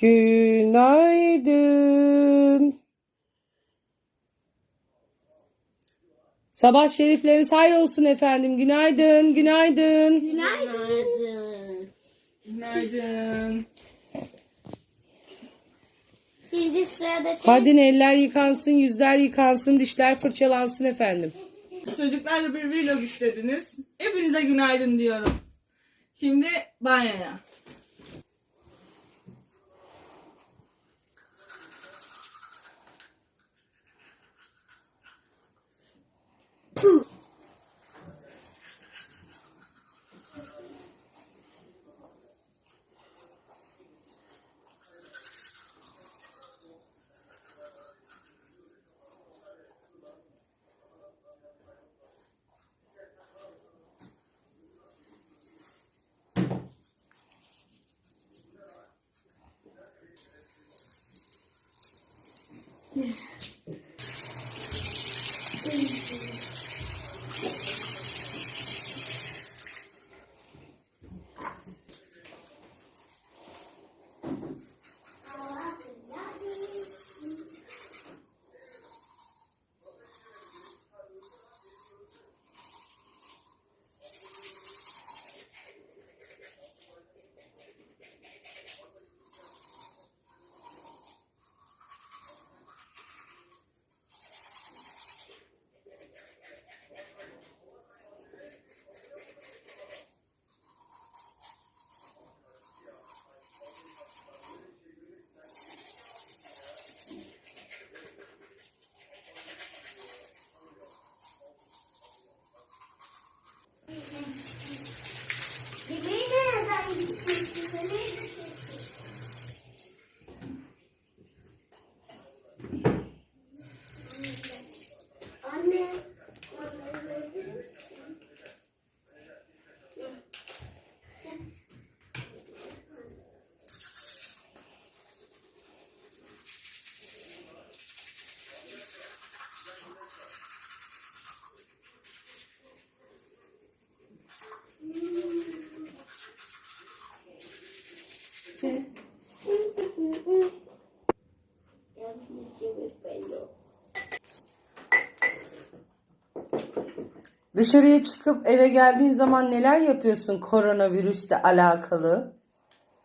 Günaydın. Sabah şerifleriniz hayır olsun efendim. Günaydın, günaydın. Günaydın. Günaydın. Şimdi sırada şey. Hadi eller yıkansın, yüzler yıkansın, dişler fırçalansın efendim. Çocuklarla bir vlog istediniz. Hepinize günaydın diyorum. Şimdi banyoya. Yeah. Dışarıya çıkıp eve geldiğin zaman neler yapıyorsun koronavirüsle alakalı?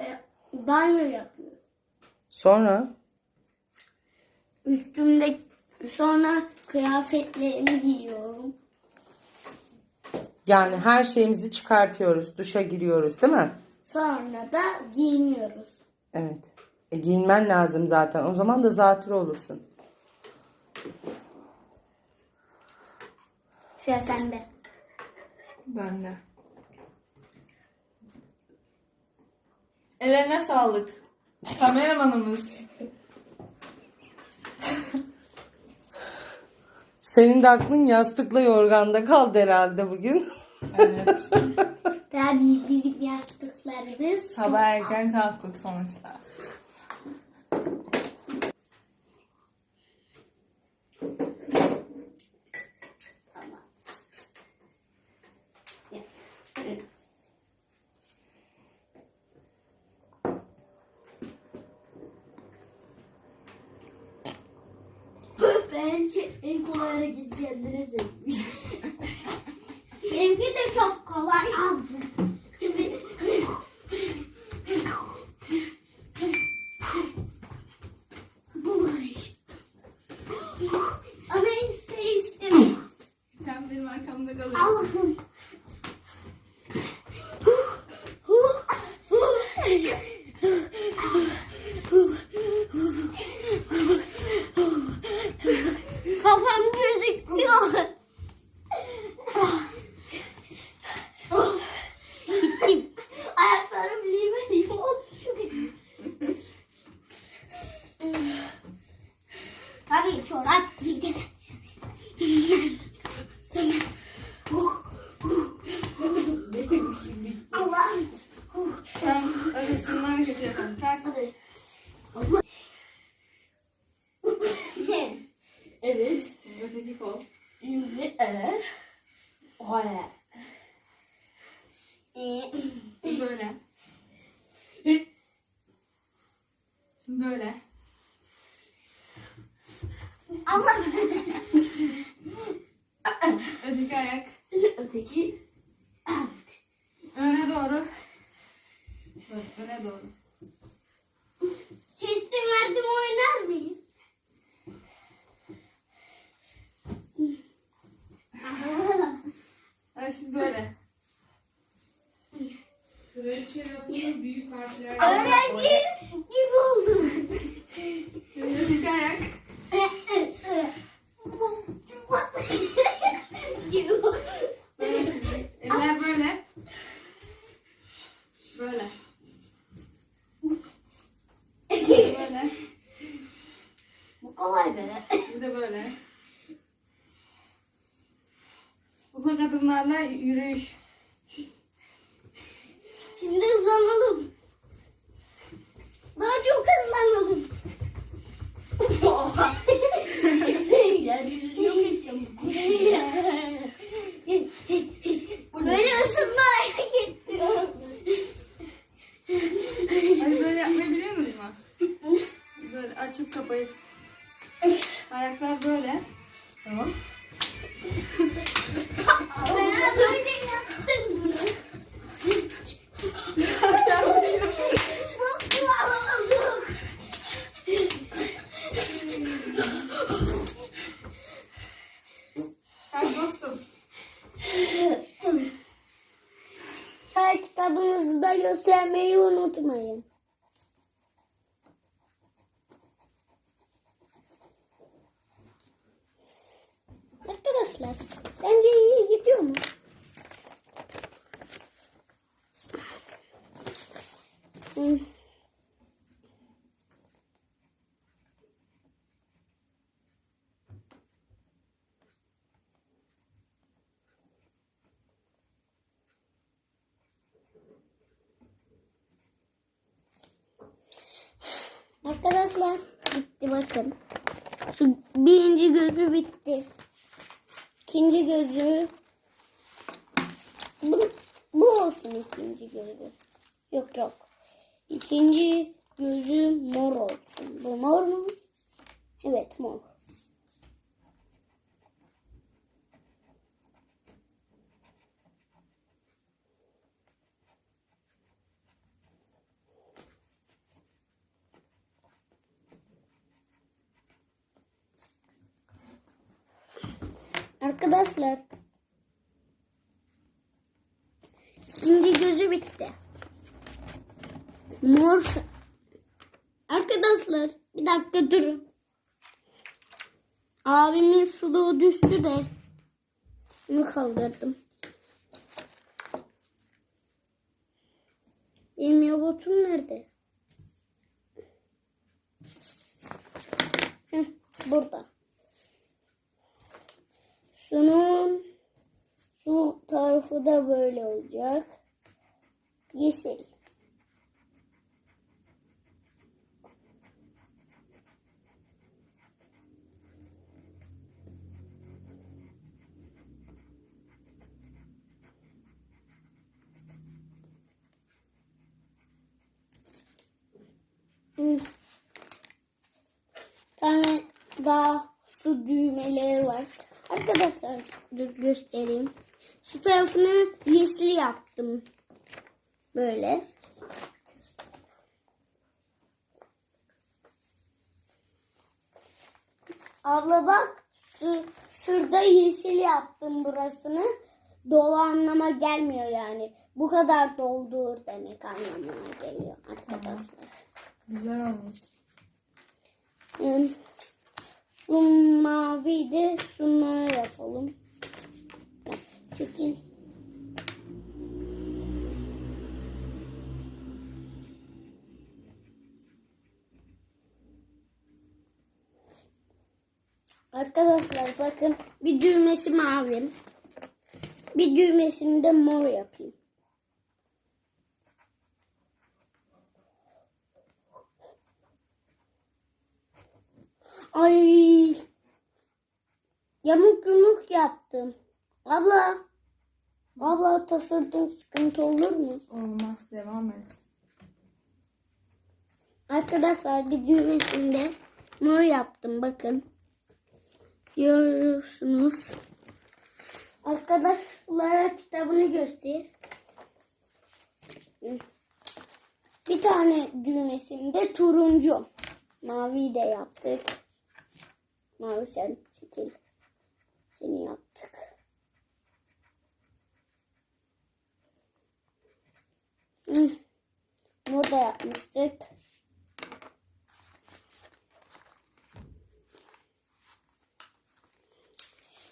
E, banyo yapıyorum. Sonra? Üstümde sonra kıyafetlerimi giyiyorum. Yani her şeyimizi çıkartıyoruz, duşa giriyoruz değil mi? Sonra da giyiniyoruz. Evet. E, giyinmen lazım zaten. O zaman da zatürre olursun. Sıra sende. Ben de. Ellerine sağlık. Kameramanımız. Senin de aklın yastıkla yorganda kaldı herhalde bugün. Evet. Daha büyük bizim yastıklarımız. Sabah erken kalktık sonuçta. Bence en kolay hareket kendine demiş. Benimki de çok kolay aldı. Ama en şey istemiyorum. Sen benim arkamda kalıyorsun. Allah'ım. Kafam gözükmüyor. Gittim. Ayaklarım bilmediğim oldu. Tabii çorap giydim. Sana. Allah'ım. Sen arasından hareket yapalım. Kalk. Hadi. Evet. Öteki kol. Şimdi evet. Ee, Böyle. Şimdi böyle. Allah. Öteki ayak. Öteki. Öne doğru. Böyle öne doğru. Kestim verdim oynar mıyız? Hadi şimdi böyle. Kraliçe lafını büyük harflerle Öğrenci gibi oldum. Şimdi öteki ayak. Böyle şimdi. Eller böyle. Böyle. Böyle. Bu kolay be. Bir de böyle. Ufak adımlarla yürüyüş. Şimdi hızlanalım. Daha çok hızlanalım. Yeryüzünü yok edeceğim. Böyle ısınma hareketi. Hadi böyle yapmayı biliyor musunuz mu? Böyle açıp kapayıp. Ayaklar böyle. Tamam. Ben az önce yaptım bunu. Çok kullanalım. Hadi dostum. Her kitabınızı da göstermeyi unutmayın. Arkadaşlar, sence iyi gidiyor mu? Hmm. Arkadaşlar bitti bakın. Şu birinci gözü bitti. İkinci gözü bu, bu olsun ikinci gözü. Yok yok. İkinci gözü mor olsun. Bu mor mu? Evet mor. Arkadaşlar ikinci gözü bitti. Mor Arkadaşlar bir dakika durun. Abimin suluğu düştü de bunu kaldırdım. Benim robotum nerede? Heh, burada. Şunun şu da böyle olacak. Yeşil. Hmm. tane daha su düğmeleri var. Arkadaşlar dur göstereyim. Şu tarafını yeşil yaptım. Böyle. Abla bak şu, şurada yeşil yaptım burasını. Dolu anlama gelmiyor yani. Bu kadar doldur demek anlamına geliyor arkadaşlar. Güzel olmuş. Şu mavi de şunları yapalım. Çekil. Arkadaşlar bakın bir düğmesi mavi. Bir düğmesini de mor yapayım. Ay. Yamuk yumuk yaptım. Abla. Abla tasırdın sıkıntı olur mu? Olmaz. Devam et. Arkadaşlar bir düğmesinde mor yaptım bakın. Görüyorsunuz. Arkadaşlara kitabını göster. Bir tane düğmesinde turuncu. Mavi de yaptık. Mavi sen çekil. Seni yaptık. Hı. Mor da yapmıştık.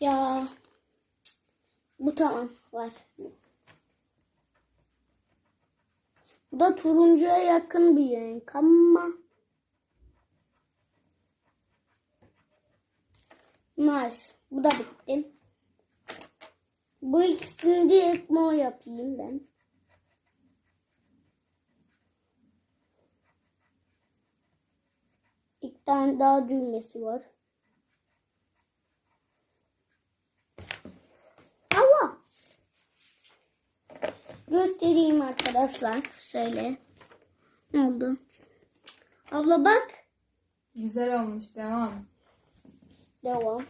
Ya bu tamam var. Bu da turuncuya yakın bir renk ama Nice. Bu da bitti. Bu ikisini direkt mor yapayım ben. Tane daha düğmesi var. Allah. Göstereyim arkadaşlar. Şöyle. Ne oldu? Abla bak. Güzel olmuş devam. Devam.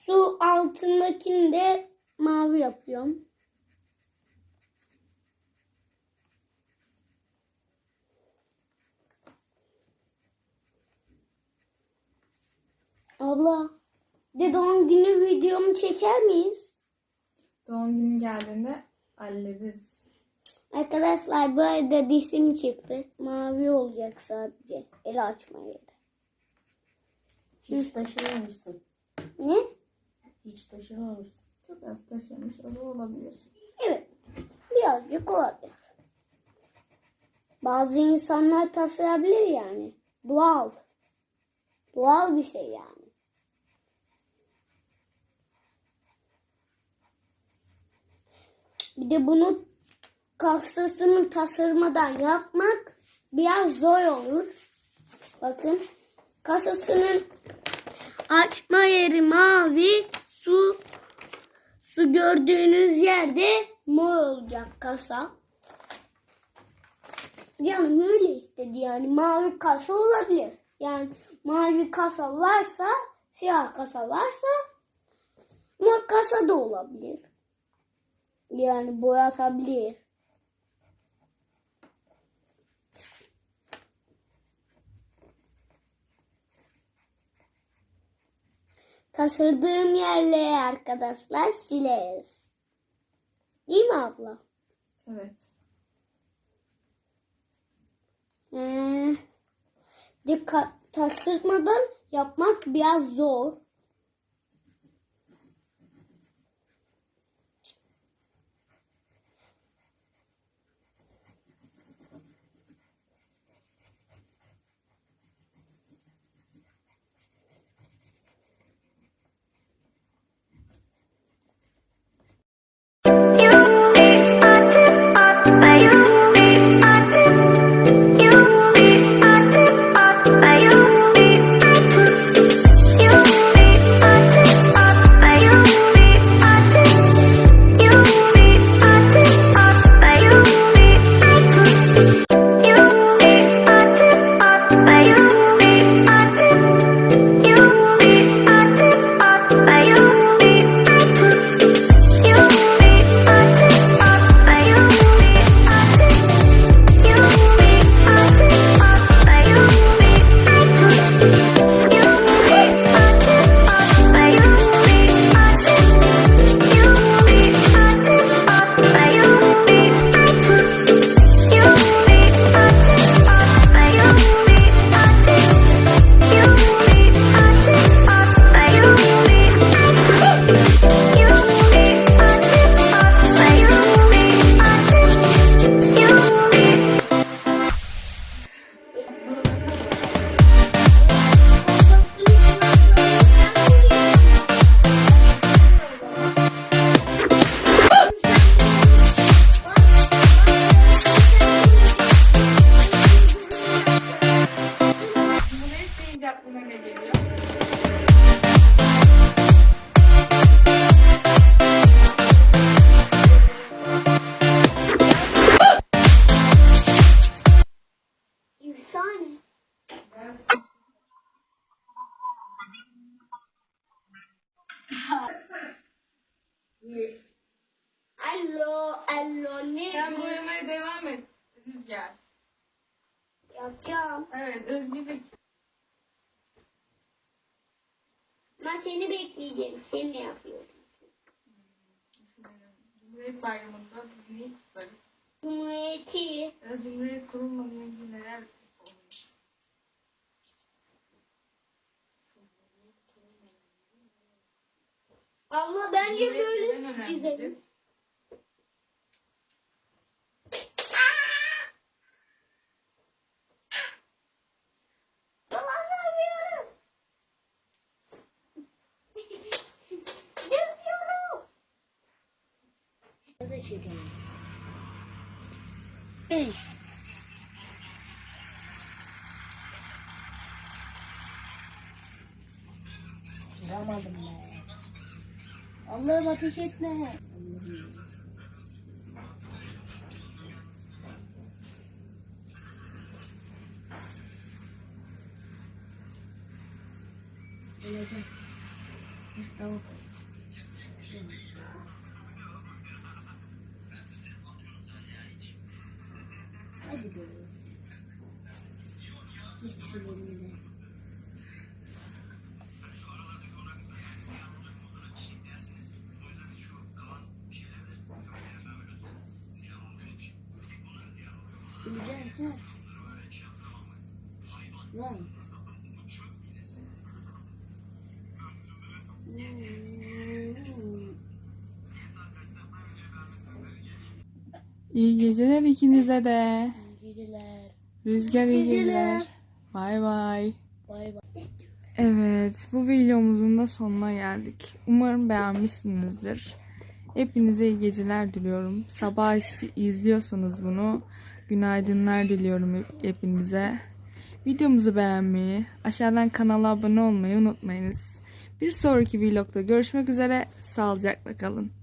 Su altındakini de mavi yapıyorum. Abla, de doğum günü videomu çeker miyiz? Doğum günü geldiğinde hallederiz. Arkadaşlar bu arada dişim çıktı. Mavi olacak sadece. El açma yeri. Hiç taşırmamışsın. Ne? Hiç taşırmamışsın. Çok az taşımış o da olabilir. Evet. Birazcık olabilir. Bazı insanlar taşıyabilir yani. Doğal. Doğal bir şey yani. Bir de bunu kastasını taşırmadan yapmak biraz zor olur. Bakın kasasının açma yeri mavi, su su gördüğünüz yerde mor olacak kasa. Canım öyle istedi yani mavi kasa olabilir. Yani mavi kasa varsa, siyah kasa varsa mor kasa da olabilir. Yani boyatabilir. Taşırdığım yerleri arkadaşlar sileriz. Değil mi abla? Evet. Ee, dikkat taşırmadan yapmak biraz zor. Yapacağım. Evet özgürlük. Ben seni bekleyeceğim. Seni yapıyorum. Cumhuriyet Bayramı'nda biz neyi kutlarız? Cumhuriyeti Ya Cumhuriyet kurulmadan önce neler? Abla bence böyle önemlidir? Çekelim. Vuramadım ben. Allah'ım ateş etme. Öleceğim. Tamam. Hadi İyi geceler ikinize de. İyi geceler. Rüzgar iyi geceler. Bay bay. Bay bay. Evet bu videomuzun da sonuna geldik. Umarım beğenmişsinizdir. Hepinize iyi geceler diliyorum. Sabah izliyorsanız bunu günaydınlar diliyorum hepinize. Videomuzu beğenmeyi, aşağıdan kanala abone olmayı unutmayınız. Bir sonraki vlogda görüşmek üzere. Sağlıcakla kalın.